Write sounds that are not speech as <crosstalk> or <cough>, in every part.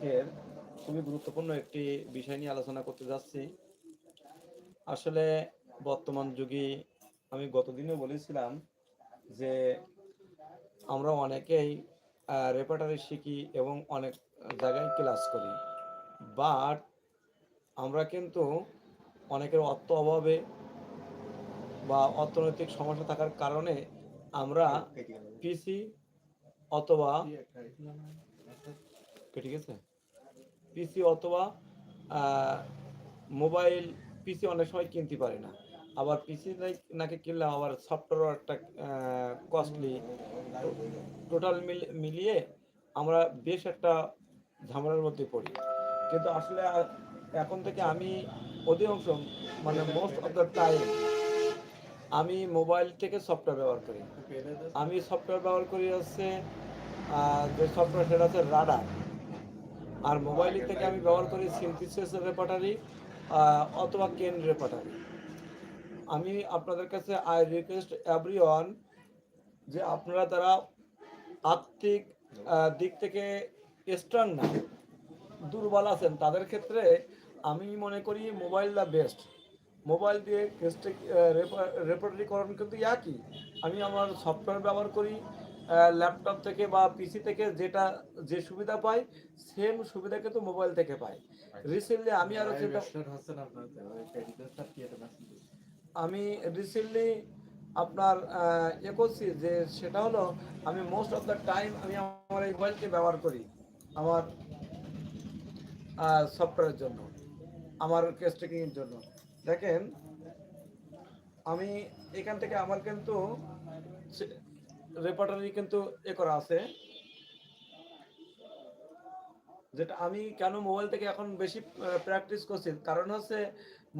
আজকের খুবই গুরুত্বপূর্ণ একটি বিষয় নিয়ে আলোচনা করতে যাচ্ছি। আসলে বর্তমান যুগে আমি গতদিনও বলেছিলাম যে আমরা অনেকেই রেপার্টারি শিখি এবং অনেক জায়গায় ক্লাস করি। বাট আমরা কিন্তু অনেকের অর্থ অভাবে বা অর্থনৈতিক সমস্যা থাকার কারণে আমরা পিসি অথবা ঠিক আছে পিসি অথবা মোবাইল পিসি অনেক সময় কিনতে পারি না। আবার পিসি নাকি কিনলে আবার সফটওয়্যার একটা কস্টলি টোটাল মিলিয়ে আমরা বেশ একটা ঝামেলার মধ্যে পড়ি। কিন্তু আসলে এখন থেকে আমি অধিকাংশ মানে মোস্ট অফ দ্য টাইম আমি মোবাইল থেকে সফটওয়্যার ব্যবহার করি। আমি সফটওয়্যার ব্যবহার করি হচ্ছে যে সফটওয়্যার সেটা হচ্ছে রাডার আর মোবাইল থেকে আমি ব্যবহার করি সিনথিসিস রেপার্টারি অথবা কেন রেপার্টারি আমি আপনাদের কাছে আই রিকোয়েস্ট এভরি যে আপনারা তারা আর্থিক দিক থেকে স্ট্রং না, দুর্বল আছেন, তাদের ক্ষেত্রে আমি মনে করি মোবাইল দ্য বেস্ট মোবাইল দিয়ে রেপার্টারিকরণ কিন্তু একই। আমি আমার সফটওয়্যার ব্যবহার করি ল্যাপটপ থেকে বা পিসি থেকে যেটা যে সুবিধা পাই সেম সুবিধা কিন্তু মোবাইল থেকে পাই রিসেন্টলি আমি আরও চিন্তা আমি রিসেন্টলি আপনার এ করছি যে সেটা হলো আমি মোস্ট অফ দ্য টাইম আমি আমার এই মোবাইলকে ব্যবহার করি আমার সফটওয়্যারের জন্য আমার কেস টেকিংয়ের জন্য। দেখেন আমি এখান থেকে আমার কিন্তু রেপার্টারি কিন্তু এ করা আছে, যেটা আমি কেন মোবাইল থেকে এখন বেশি প্র্যাকটিস করছি? কারণ হচ্ছে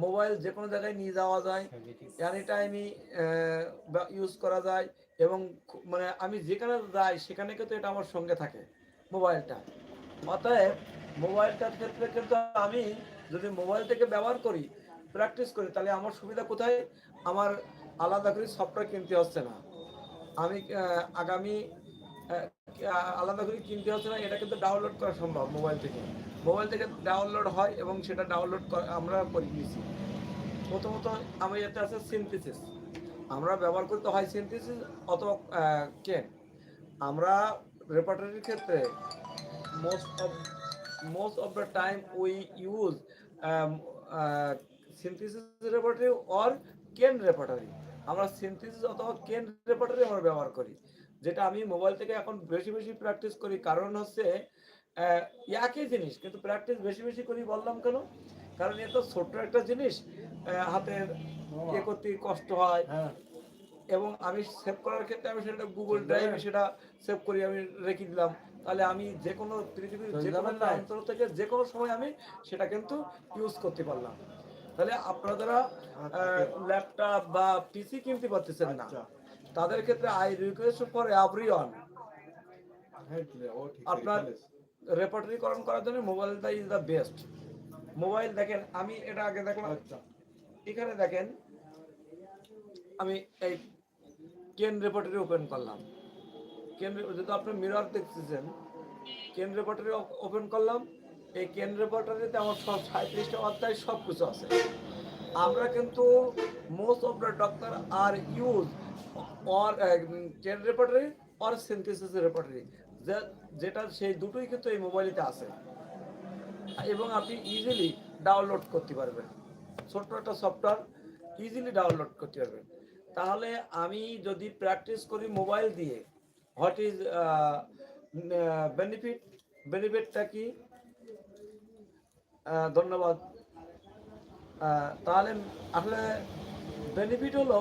মোবাইল যে কোনো জায়গায় নিয়ে যাওয়া যায় এনি টাইমই ইউজ করা যায় এবং মানে আমি যেখানে যাই, সেখানে কিন্তু এটা আমার সঙ্গে থাকে মোবাইলটা অতএব মোবাইলটার ক্ষেত্রে কিন্তু আমি যদি মোবাইল থেকে ব্যবহার করি প্র্যাকটিস করি, তাহলে আমার সুবিধা কোথায়? আমার আলাদা করে সফটওয়্যার কিনতে হচ্ছে না। আমি আগামী আলাদা করে কিনতে হচ্ছে না, এটা কিন্তু ডাউনলোড করা সম্ভব মোবাইল থেকে। মোবাইল থেকে ডাউনলোড হয় এবং সেটা ডাউনলোড আমরা করে নিয়েছি। প্রথমত আমার এটা আছে সিনথেসিস আমরা ব্যবহার করতে হয় সিনথেসিস অথবা কেন আমরা রেপার্টারির ক্ষেত্রে most of most of the time we use synthesis repertory or Kent repertory আমরা সিনথেসিস অথবা কেন রেপার্টারি আমরা ব্যবহার করি যেটা আমি মোবাইল থেকে এখন বেশি বেশি প্র্যাকটিস করি। কারণ হচ্ছে একই জিনিস কিন্তু প্র্যাকটিস বেশি বেশি করি বললাম কেন? কারণ এ তো ছোট্ট একটা জিনিস হাতের এ করতে কষ্ট হয়। এবং আমি সেভ করার ক্ষেত্রে আমি সেটা গুগল ড্রাইভে সেটা সেভ করি আমি রেখে দিলাম। তাহলে আমি যে কোনো পৃথিবীর যে কোনো প্রান্ত থেকে যে কোনো সময় আমি সেটা কিন্তু ইউজ করতে পারলাম। তাহলে আপনারা ল্যাপটপ বা পিসি কিনতে পারতেছেন না তাদের ক্ষেত্রে আই রিকোয়েস্ট ফর এভরিওয়ান আপনার রেপার্টারিকরণ করার জন্য মোবাইলটা ইজ দ্য বেস্ট মোবাইল দেখেন আমি এটা আগে দেখলাম। এখানে দেখেন আমি এই কেন রেপার্টারি ওপেন করলাম। কেন যেহেতু আপনি মিরর দেখতেছেন কেন রেপার্টারি ওপেন করলাম। এই কেন রেপার্টারিতে আমার সব সাঁত্রিশটা অধ্যায় সব কিছু আছে। আমরা কিন্তু most of the doctor are use or Kent repertory or synthesis repertory যেটা সেই দুটোই কিন্তু এই মোবাইলতে আছে। এবং আপনি ইজিলি ডাউনলোড করতে পারবেন। ছোট্ট একটা সফটওয়্যার ইজিলি ডাউনলোড করতে পারবেন। তাহলে আমি যদি প্র্যাকটিস করি মোবাইল দিয়ে হোয়াট ইজ বেনিফিট বেনিফিটটা কি? ধন্যবাদ। তাহলে আসলে বেনিফিট হলো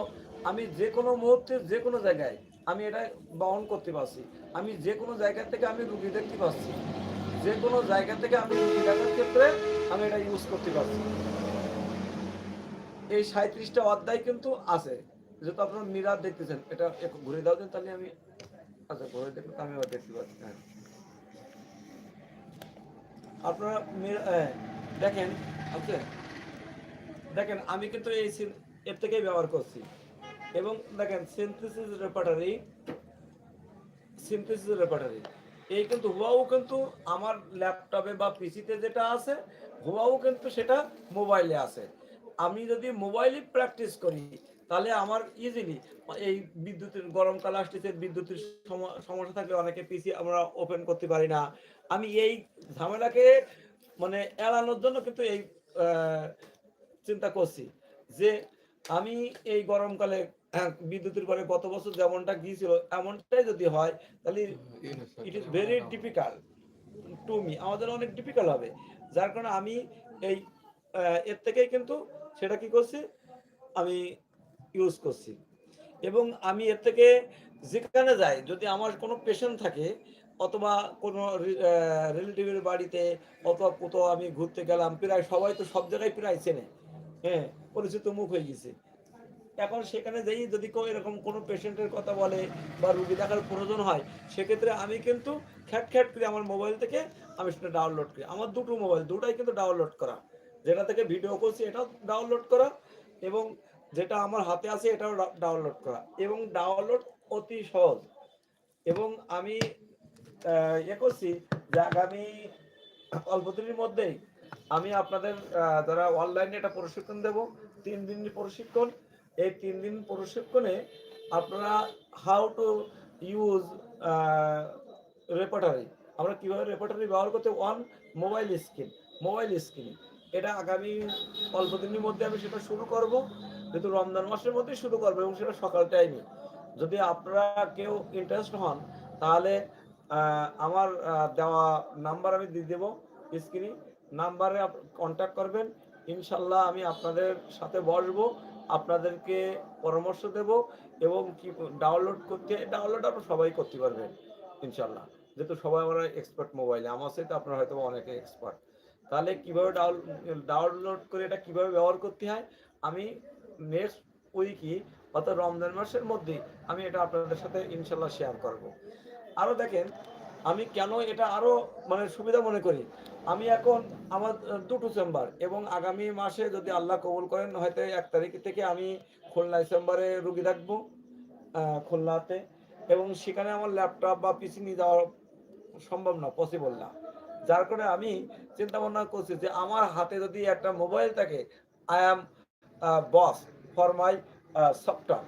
আমি যে কোনো মুহূর্তে যে কোনো জায়গায় আমি এটা বহন করতে পারছি। আমি যে কোনো জায়গা থেকে আমি রুগী দেখতে পাচ্ছি যে কোনো জায়গা থেকে আমি রুগী দেখার ক্ষেত্রে আমি এটা ইউজ করতে পারছি। এই সাঁত্রিশটা অধ্যায় কিন্তু আছে। যেহেতু আপনার মিরার দেখতেছেন, এটা ঘুরে দাও তাহলে আমি আচ্ছা ঘুরে দেখলে আমি দেখতে পাচ্ছি হ্যাঁ। আপনারা দেখেন আছে দেখেন, আমি কিন্তু এই এর থেকেই ব্যবহার করছি। এবং দেখেন সিনথেসিস রেপার্টারি সিনথেসিস রেপার্টারি এই কিন্তু হুবাহু কিন্তু আমার ল্যাপটপে বা পিসিতে যেটা আছে হুবাহু কিন্তু সেটা মোবাইলে আছে। আমি যদি মোবাইলে প্র্যাকটিস করি তাহলে আমার ইজিলি এই বিদ্যুতের গরমকাল আসতেছে বিদ্যুতের সম- সমস্যা থাকলে অনেকে পিসি আমরা ওপেন করতে পারি না। আমি এই ঝামেলাকে মানে এড়ানোর জন্য কিন্তু এই চিন্তা করছি যে আমি এই গরমকালে আহ, বিদ্যুতের পরে গত বছর যেমনটা গিয়েছিল এমনটাই যদি হয় তাহলে it is very difficult to me আমাদের অনেক ডিফিকাল্ট হবে। যার কারণে আমি এই এর থেকেই কিন্তু সেটা কি করছি আমি ইউজ করছি। এবং আমি এর থেকে যেখানে যাই, যদি আমার কোনো পেশেন্ট থাকে, অথবা কোনো রিলেটিভের বাড়িতে, অথবা কোথাও আমি ঘুরতে গেলাম, প্রায় সবাই তো সব জায়গায় প্রায় চেনে। হ্যাঁ পরিচিত মুখ হয়ে গেছে। এখন সেখানে যেই, যদি কেউ এরকম কোনো পেশেন্টের কথা বলে, বা রুগী দেখার প্রয়োজন হয়, সেক্ষেত্রে আমি কিন্তু খ্যাট খ্যাট করে আমার মোবাইল থেকে আমি সেটা ডাউনলোড করি। আমার দুটো মোবাইল দুটাই কিন্তু ডাউনলোড করা। যেটা থেকে ভিডিও করছি, এটাও ডাউনলোড করা। এবং যেটা আমার হাতে আছে, এটাও ডাউনলোড করা। এবং ডাউনলোড অতি সহজ। এবং আমি ইয়ে করছি যে আগামী অল্প দিনের মধ্যেই আমি আপনাদের যারা অনলাইনে একটা প্রশিক্ষণ দেব, তিন দিনের প্রশিক্ষণ। এই তিন দিন প্রশিক্ষণে আপনারা হাউ টু ইউজ রেপার্টারি আমরা কীভাবে রেপার্টারি ব্যবহার করতে one mobile screen mobile screen এটা আগামী অল্প দিনের মধ্যে আমি সেটা শুরু করব। যেহেতু রমজান মাসের মধ্যেই শুরু করবে এবং সেটা সকাল টাইমে যদি আপনারা কেউ ইন্টারেস্ট হন, তাহলে আমার দেওয়া নাম্বার আমি দিয়ে দেবো স্ক্রিনে নাম্বারে কন্ট্যাক্ট করবেন। ইনশাল্লাহ আমি আপনাদের সাথে বসবো, আপনাদেরকে পরামর্শ দেব এবং কি ডাউনলোড করতে ডাউনলোড আপনারা সবাই করতে পারবেন, ইনশাল্লাহ। যেহেতু সবাই আমরা এক্সপার্ট মোবাইলে আমার সাথে আপনারা হয়তো অনেকে এক্সপার্ট তাহলে কীভাবে ডাউনলোড করে এটা কীভাবে ব্যবহার করতে হয়, আমি নেক্সট উইকই অর্থাৎ রমজান মাসের মধ্যে আমি এটা আপনাদের সাথে ইনশাল্লাহ শেয়ার করব। আরও দেখেন, আমি কেন এটা আরও মানে সুবিধা মনে করি? আমি এখন আমার দুটো চেম্বার এবং আগামী মাসে যদি আল্লাহ কবুল করেন, হয়তো এক তারিখ থেকে আমি খুলনা চেম্বারে রুগী রাখব খুলনাতে এবং সেখানে আমার ল্যাপটপ বা পিসি নিয়ে যাওয়া সম্ভব না পসিবল না। যার কারণে আমি চিন্তা ভাবনা করছি যে আমার হাতে যদি একটা মোবাইল থাকে I am boss for my software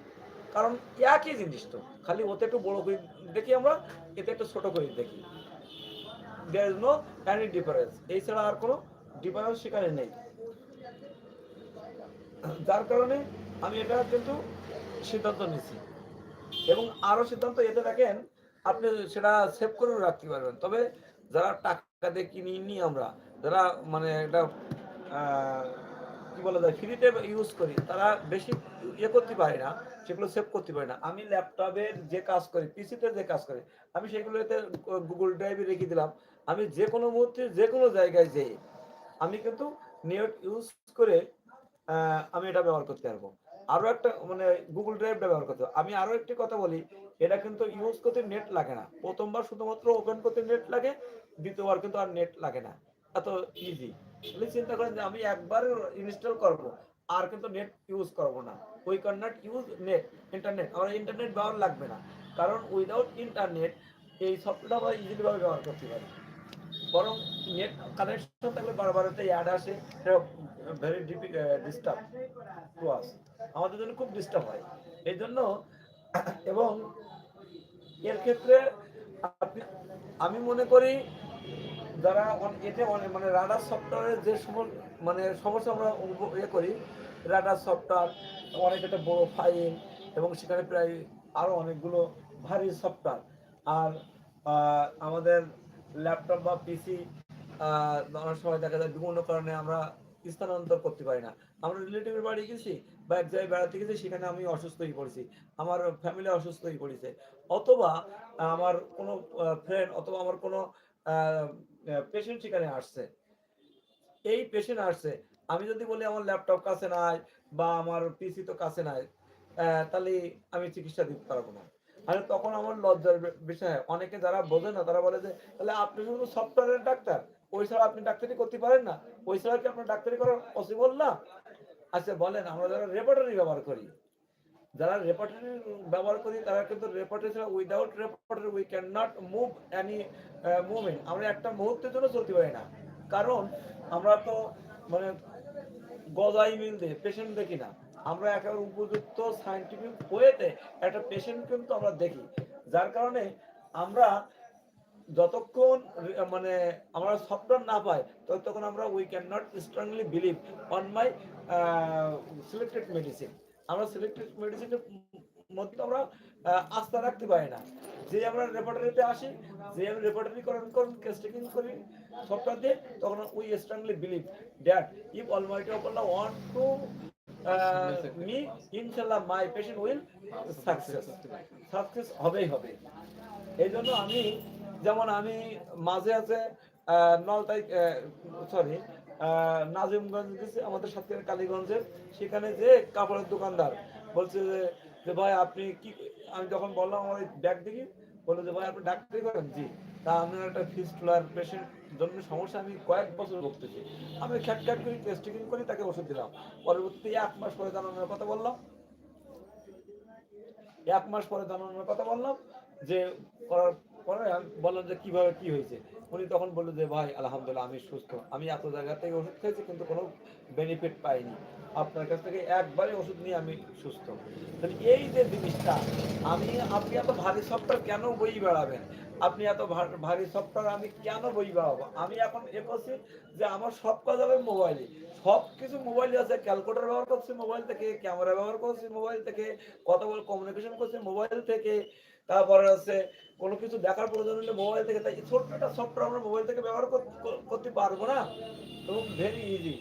কারণ একই জিনিস তো খালি ওতে একটু বড় করে দেখি আমরা এতে একটু ছোট করে দেখি। There is no any difference এই ছাড়া আর কোনো ডিফারেন্স সেখানে নেই। যার কারণে আমি এটা কিন্তু সিদ্ধান্ত নিছি। এবং আরও সিদ্ধান্ত এতে দেখেন আপনি সেটা সেভ করেও রাখতে পারবেন। তবে যারা টাকা দিয়ে কিনি নি আমরা যারা মানে আহ, কি বলা যায় ফ্রিতে ইউজ করি। তারা বেশি ইয়ে করতে পারে না, সেগুলো সেভ করতে পারি না। আমি ল্যাপটপের যে কাজ করি পিসিতে যে কাজ করি, আমি সেগুলোতে গুগল ড্রাইভে রেখে দিলাম। আমি যে কোনো মুহূর্তে যে কোনো জায়গায় যেয়ে, আমি কিন্তু নেট ইউজ করে আমি এটা ব্যবহার করতে পারব। আরও একটা মানে গুগল ড্রাইভ ব্যবহার করতে আমি আরও একটি কথা বলি, এটা কিন্তু ইউজ করতে নেট লাগে না। প্রথমবার শুধুমাত্র ওপেন করতে নেট লাগে, দ্বিতীয়বার কিন্তু আর নেট লাগে না। এত ইজি তাহলে চিন্তা করেন যে আমি একবার ইনস্টল করব, আর কিন্তু নেট ইউজ করব না। We can not use net internet আমার ইন্টারনেট ব্যবহার লাগবে না। কারণ উইদাউট ইন্টারনেট এই সফটওয়্যার আমরা ইজিলি ভাবে ব্যবহার করতে পারি। বরং নেট কানেকশন থাকলে বারবার একটা অ্যাড আসে ভেরি ডিস্টার্ব টু আস আমাদের জন্য খুব ডিস্টার্ব হয়। এই জন্য এবং এর ক্ষেত্রে আমি মনে করি যারা অনেক মানে রাডার সফটওয়্যারের যে মানে সমস্যা আমরা ইয়ে করি রাডার সফটওয়্যার অনেক একটা বড় ফাইল এবং সেখানে প্রায় আরও অনেকগুলো ভারী সফটওয়্যার আর আমাদের ল্যাপটপ বা পিসি অনেক সময় দেখা যায় বিভিন্ন কারণে আমরা স্থানান্তর করতে পারি না। আমরা রিলেটিভের বাড়ি গেছি বা এক জায়গায় বেড়াতে গেছি, সেখানে আমি অসুস্থ হয়ে পড়েছি। আমার ফ্যামিলি অসুস্থ হয়ে পড়েছে। অথবা, আমার কোনো ফ্রেন্ড অথবা আমার কোনো পেশেন্ট সেখানে আসছে। এই পেশেন্ট আসছে। আমি যদি বলি আমার ল্যাপটপ কাছে নাই বা আমার পিসি তো কাছে নাই তাহলে আমি চিকিৎসা দিতে পারব না। আরে তখন আমার লজ্জার বিষয়। অনেকে যারা বোঝে না, তারা বলে যে, তাহলে আপনি শুধু সফটওয়্যারের ডাক্তার? ওই ছাড়া আপনি ডাক্তারি করতে পারেন না? ওই ছাড়া কি আপনার ডাক্তারি করা পসিবল না? আচ্ছা বলেন, আমরা যারা রেপার্টারি ব্যবহার করি যারা রেপার্টারি ব্যবহার করি, তারা কিন্তু রেপার্টারি ছাড়া without repertory we can not move any movement আমরা একটা মুহূর্তের জন্য চলতে পারি না। কারণ আমরা তো মানে গজাই মিল দিয়ে পেশেন্ট দেখি না। আমরা একেবারে উপযুক্ত সাইন্টিফিক ওয়েতে একটা পেশেন্ট কিন্তু আমরা দেখি। যার কারণে আমরা যতক্ষণ মানে আমরা সফটওয়্যার না পাই, ততক্ষণ আমরা we can not strongly believe on my selected medicine আমরা সিলেক্টেড মেডিসিনের মধ্যে আমরা আস্থা রাখতে পারি না। যে আমরা রেপার্টারিতে আসি যে আমরা রেপার্টারি করণ করুন টেস্টিং করি সফটওয়্যার দিয়ে তখন we strongly believe that if almighty of Allah want to me inshallah my patient will success success হবেই হবে। এই জন্য আমি যেমন আমি মাঝে আছে নলতাই সরি নাজিমগঞ্জ গেছি, আমাদের সাথে কালীগঞ্জের। সেখানে যে কাপড়ের দোকানদার বলছে যে যে ভাই আপনি কি, আমি যখন বললাম, আমার ব্যাগ দেখি, বলল যে ভাই আপনি ডাক্তারি করেন? জি। তা আপনার একটা ফিস্টুলার পেশেন্ট জন্য সমস্যা, আমি কয়েক বছর ভুগতেছি। আমি খ্যাট খ্যাট করি টেস্টিং করি, তাকে ওষুধ দিলাম। পরবর্তী এক মাস পরে জানানোর কথা বললাম। এক মাস পরে জানানোর কথা বললাম, যে করার পরে আমি বললাম যে কীভাবে কি হয়েছে। উনি তখন বলল যে, ভাই, আলহামদুলিল্লাহ, আমি সুস্থ। আমি এত জায়গা থেকে ওষুধ খেয়েছি, কিন্তু কোনো বেনিফিট পাইনি। আপনার কাছ থেকে একবারই ওষুধ নিয়ে আমি সুস্থ। এই যে জিনিসটা, আমি, আপনি এত ভারী সফটওয়্যার কেন বই বেড়াবেন? আপনি এত ভারী সফটওয়্যার আমি কেন বই বেড়াবো? আমি এখন এ করছি যে, আমার সব কাজ হবে মোবাইলে সব কিছু মোবাইলে আছে। ক্যালকুলেটার ব্যবহার করছি মোবাইল থেকে ক্যামেরা ব্যবহার করছি মোবাইল থেকে, কথা বলে কমিউনিকেশন করছি মোবাইল থেকে। তারপরে আছে কোনো কিছু দেখার প্রয়োজন হলে মোবাইল থেকে, তাই ছোট্ট একটা সফটওয়্যার আমরা মোবাইল থেকে ব্যবহার কর- কর- করতে পারব না? এবং ভেরি ইজি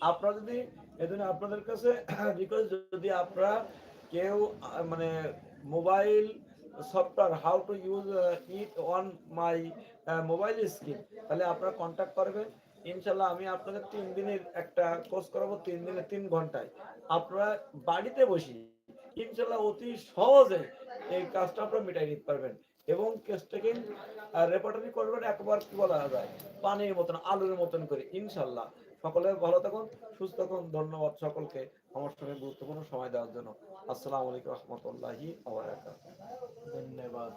আপনারা যদি এজন্য আপনাদের কাছে <coughs> রিকোয়েস্ট যদি আপনারা কেউ মানে mobile software how to use it on my mobile screen তাহলে আপনারা কন্ট্যাক্ট করবেন। ইনশাল্লাহ আমি আপনাদের তিন দিনের একটা কোর্স করাবো, তিন দিনে তিন ঘন্টায়। আপনারা বাড়িতে বসি ইনশাল্লাহ অতি সহজে এই কাজটা আপনারা মিটাই নিতে পারবেন। এবং কেসটাকে রেপার্টারি করবেন একবার কি বলা যায়, পানির মতন, আলুর মতন করে ইনশাল্লাহ সকলে ভালো থাকুন, সুস্থ থাকুন, ধন্যবাদ সকলকে। আমার সঙ্গে গুরুত্বপূর্ণ সময় দেওয়ার জন্য। আসসালামু আলাইকুম রহমতুল্লাহি ধন্যবাদ।